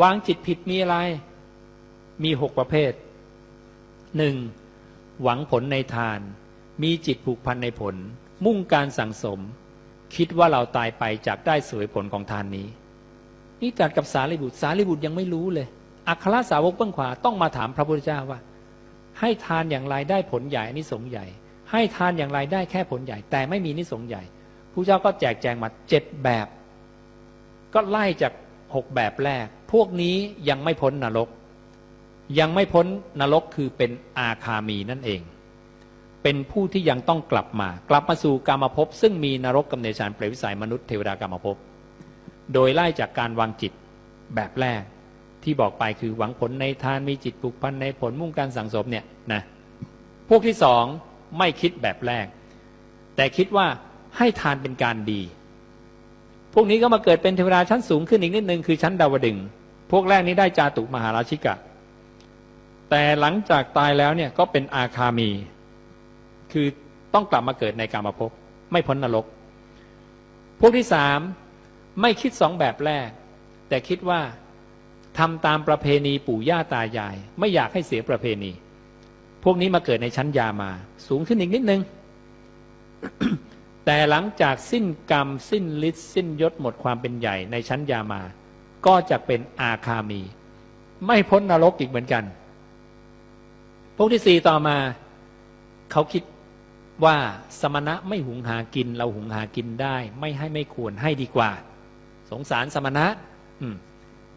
วางจิตผิดมีอะไร มีหกประเภทหนึ่งหวังผลในทาน มีจิตผูกพันในผล มุ่งการสั่งสม คิดว่าเราตายไปจากได้สวยผลของทานนี้ นี่ตรัสกับสารีบุตรสารีบุตรยังไม่รู้เลย อัครสาวกเบื้องขวาต้องมาถามพระพุทธเจ้าว่า ให้ทานอย่างไรได้ผลใหญ่นนี้สงใหญ่ ให้ทานอย่างไรได้แค่ผลใหญ่ แต่ไม่มีนิสงใหญ่พระเจ้าก็แจกแจงมาเจ็ดแบบ ก็ไล่จากหกแบบแรก พวกนี้ยังไม่พ้นนรก ยังไม่พ้นนรกคือเป็นอาคามีนั่นเอง เป็นผู้ที่ยังต้องกลับมา กลับมาสู่กรรมภพซึ่งมีนรกกำเนิดฌานเปรตวิสัยมนุษย์เทวดากรรมภพโดยไล่จากการวางจิตแบบแรกที่บอกไปคือหวังผลในทานมีจิตผูกพันในผลมุ่งการสั่งสมเนี่ยนะพวกที่สองไม่คิดแบบแรก แต่คิดว่าให้ทานเป็นการดี พวกนี้ก็มาเกิดเป็นเทวดาชั้นสูงขึ้นอีกนิดนึงคือชั้นดาวดึง พวกแรกนี้ได้จาตุมหาราชิกะ แต่หลังจากตายแล้วเนี่ยก็เป็นอาคามี คือต้องกลับมาเกิดในกามภพไม่พ้นนรก พวกที่สามไม่คิดสองแบบแรก แต่คิดว่าทำตามประเพณีปู่ย่าตายาย ไม่อยากให้เสียประเพณี พวกนี้มาเกิดในชั้นยามา สูงขึ้นอีกนิดนึง แต่หลังจากสิ้นกรรม สิ้นฤทธิ์สิ้นยศหมดความเป็นใหญ่ในชั้นยามา ก็จะเป็นอาคามี ไม่พ้นนรกอีกเหมือนกัน พวกที่สี่ต่อมา เขาคิดว่าสมณะไม่หุงหากิน เราหุงหากินได้ ไม่ให้ไม่ควรให้ดีกว่า สงสารสมณะ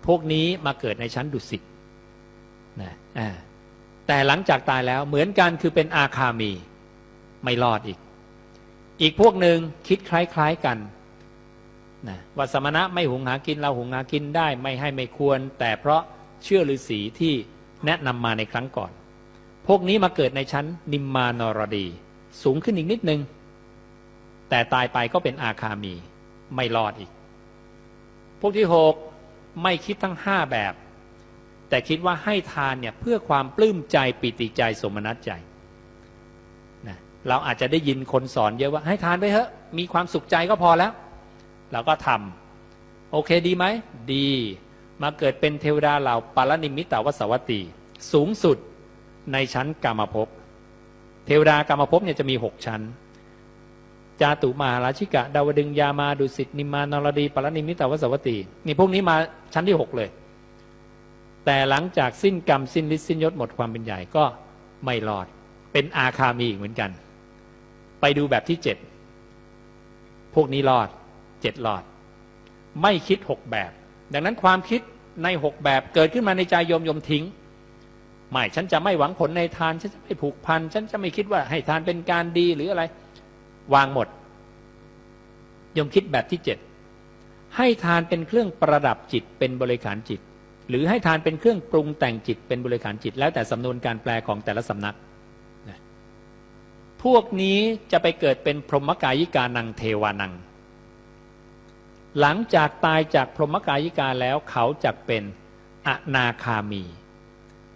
พวกนี้มาเกิดในชั้นดุสิตนะแต่หลังจากตายแล้วเหมือนกันคือเป็นอาคามี ไม่รอดอีก อีกพวกหนึ่งคิดคล้าย ๆกัน นะว่าสมณะไม่หุงหากินเราหุงหากินได้ไม่ให้ไม่ควร แต่เพราะเชื่อฤาษีที่แนะนำมาในครั้งก่อน พวกนี้มาเกิดในชั้นนิมมานรดี สูงขึ้นอีกนิดนึง แต่ตายไปก็เป็นอาคามีไม่รอดอีก พวกที่หกไม่คิดทั้งห้าแบบ แต่คิดว่าให้ทานเนี่ยเพื่อความปลื้มใจปิติใจสมนัตใจนะเราอาจจะได้ยินคนสอนเยอะว่าให้ทานไปเถอะมีความสุขใจก็พอแล้ว เราก็ทำโอเคดีไหม ดี มาเกิดเป็นเทวดาเหล่าปารนิมิตาวสวัตตีสูงสุดในชั้นกามภพเทวดากามภพเนี่ยจะมีหกชั้น จาตุมาราชิกะ ดาวดึงยามาดุสิตนิมานรดีปรนิมิตาวสวัตตีนี่พวกนี้มาชั้นที่หกเลย แต่หลังจากสิ้นกรรมสิ้นฤทธิ์สิ้นยศหมดความเป็นใหญ่ก็ไม่รอด เป็นอาคามีอีกเหมือนกัน ไปดูแบบที่เจ็ดพวกนี้รอด เจ็ดรอด ไม่คิดหกแบบ ดังนั้นความคิดในหกแบบเกิดขึ้นมาในใจโยมโยมทิ้งไม่ฉันจะไม่หวังผลในทาน ฉันจะไม่ผูกพัน ฉันจะไม่คิดว่าให้ทานเป็นการดีหรืออะไร วางหมดยมคิดแบบที่เจ็ดให้ทานเป็นเครื่องประดับจิตเป็นบริขารจิต หรือให้ทานเป็นเครื่องปรุงแต่งจิตเป็นบริขารจิต แล้วแต่สำนวนการแปลของแต่ละสำนักพวกนี้จะไปเกิดเป็นพรหมกายิกานังเทวานัง หลังจากตายจากพรหมกายิกาแล้วเขาจะเป็นอนาคามี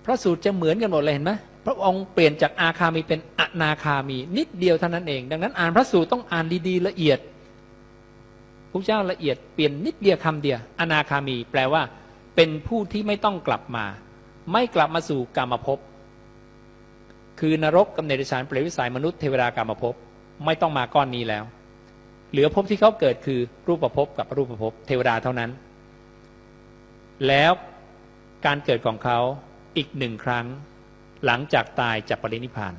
พระสูตรจะเหมือนกันหมดเลยเห็นไหมพระองค์เปลี่ยนจากอาคามีเป็นอนาคามี นิดเดียวเท่านั้นเอง ดังนั้นอ่านพระสูตรต้องอ่านดีๆละเอียดพระเจ้าละเอียดเปลี่ยนนิดเดียวคำเดียวอนาคามี แปลว่า เป็นผู้ที่ไม่ต้องกลับมา ไม่กลับมาสู่กรรมภพคือนรกกำเนิดฌานเปรตวิสัยมนุษย์เทวดากรรมภพไม่ต้องมาก้อนนี้แล้ว เหลือภพที่เขาเกิดคือรูปภพกับรูปภพเทวดาเท่านั้น แล้วการเกิดของเขาอีกหนึ่งครั้ง หลังจากตายจากปรินิพพาน